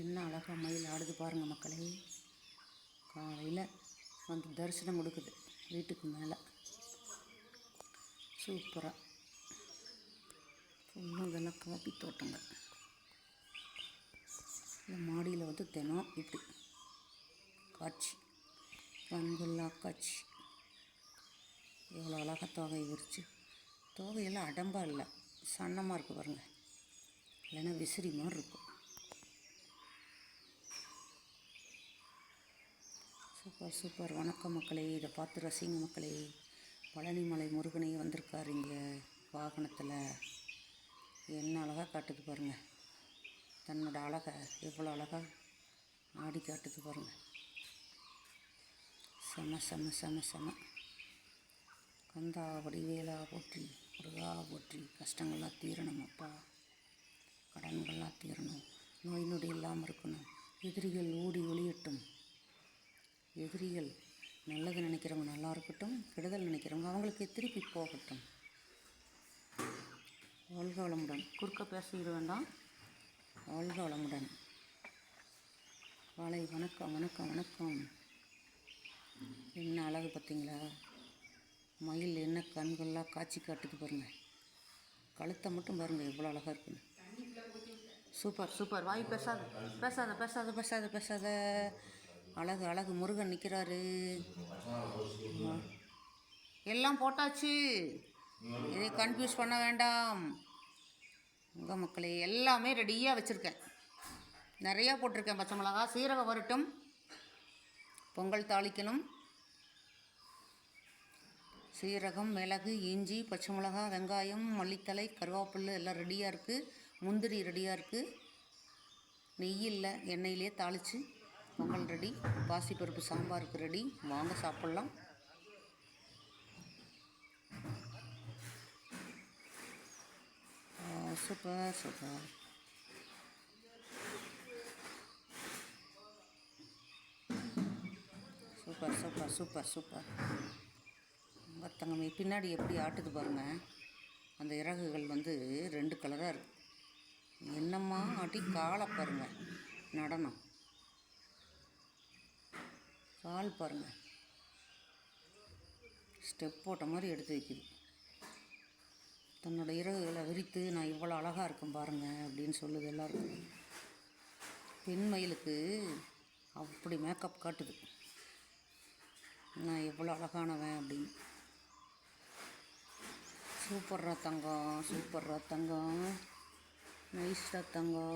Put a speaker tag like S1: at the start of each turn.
S1: என்ன அழகாக மயில் ஆடுது பாருங்கள் மக்களே. காலையில் வந்து தரிசனம் கொடுக்குது வீட்டுக்கு மேலே. சூப்பராக ஃபுல்லும் இதெல்லாம் காப்பி தோட்டங்க. இந்த மாடியில் வந்து தினம் இப்படி. காட்சி. கண்கொள்ளா காட்சி. எவ்வளோ அழகாக தோகை விரிச்சு. தோகையெல்லாம் அடம்பாக இல்லை. சன்னமாக இருக்குது பாருங்கள் இல்லைன்னா விசிறி மாதிரி இருக்கும். Super super. வணக்கம் மக்களே. இதை பார்த்து ரசிங்க மக்களே. பழனிமலை முருகனே வந்திருக்காரு இங்கே வாகனத்தில். என்ன அழகாக காட்டுது பாருங்கள் தன்னோட அழகை எவ்வளோ அழகாக ஆடி காட்டுது பாருங்கள் செம செம செம செம. கந்தா வடிவேலா போற்றி முருகா போற்றி. கஷ்டங்கள்லாம் தீரணும் அப்பா. கடன்கள்லாம் தீரணும். நோய் நொடி இல்லாமல் இருக்கணும். எதிரிகள் ஓடி எதிரிகள் நல்லது நினைக்கிறவங்க நல்லா இருக்கட்டும் கெடுதல் நினைக்கிறவங்க அவங்களுக்கு திருப்பி போகட்டும். வாழ்க வளமுடன். குறுக்க பேசிட வேண்டாம். வாழ்க வளமுடன். வாழை வணக்கம் வணக்கம் வணக்கம். என்ன அழகு பார்த்தீங்களா? மயில் என்ன கண்கள்லாம் காட்சி காட்டுது பாருங்கள் கழுத்தை மட்டும் பாருங்கள் எவ்வளோ அழகாக இருக்குன்னு. Super super. வாய் பேசாத பேசாத பேசாத பேசாத பேசாத. அழகு அழகு. முருகன் நிற்கிறாரு எல்லாம் போட்டாச்சு. இதை கன்ஃபியூஸ் பண்ண வேண்டாம். உங்கள் மக்களே எல்லாமே ரெடியாக வச்சுருக்கேன். நிறையா போட்டிருக்கேன் பச்சை மிளகா. சீரகம் வரட்டும். பொங்கல் தாளிக்கணும். சீரகம் மிளகு இஞ்சி பச்சை மிளகா வெங்காயம் மல்லித்தலை கருவேப்பில் எல்லாம் ரெடியாக இருக்குது முந்திரி ரெடியாக இருக்குது நெய் இல்லை எண்ணெயிலே தாளித்து பொங்கல் ரெடி பாசிப்பருப்பு சாம்பாருக்கு ரெடி வாங்க சாப்பிட்லாம் super super super super super super தங்கமே பின்னாடி எப்படி ஆட்டுது பாருங்கள் அந்த இறகுகள் வந்து ரெண்டு கலராக இருக்கு. என்னம்மா ஆட்டி காலை பாருங்கள் நடனம். கால் பாருங்கள் ஸ்டெப் போட்ட மாதிரி எடுத்து வைக்குது. தன்னோட இறகுகளை விரித்து நான் இவ்வளோ அழகாக இருக்கேன் பாருங்கள் அப்படின்னு சொல்லுது எல்லாருக்கும். பெண் மயிலுக்கு அப்படி மேக்கப் காட்டுது. நான் எவ்வளோ அழகானவன் அப்படின்னு. சூப்பர்ரா தங்கம் சூப்பர்ரா தங்கம் நைஸ்ரா தங்கம்.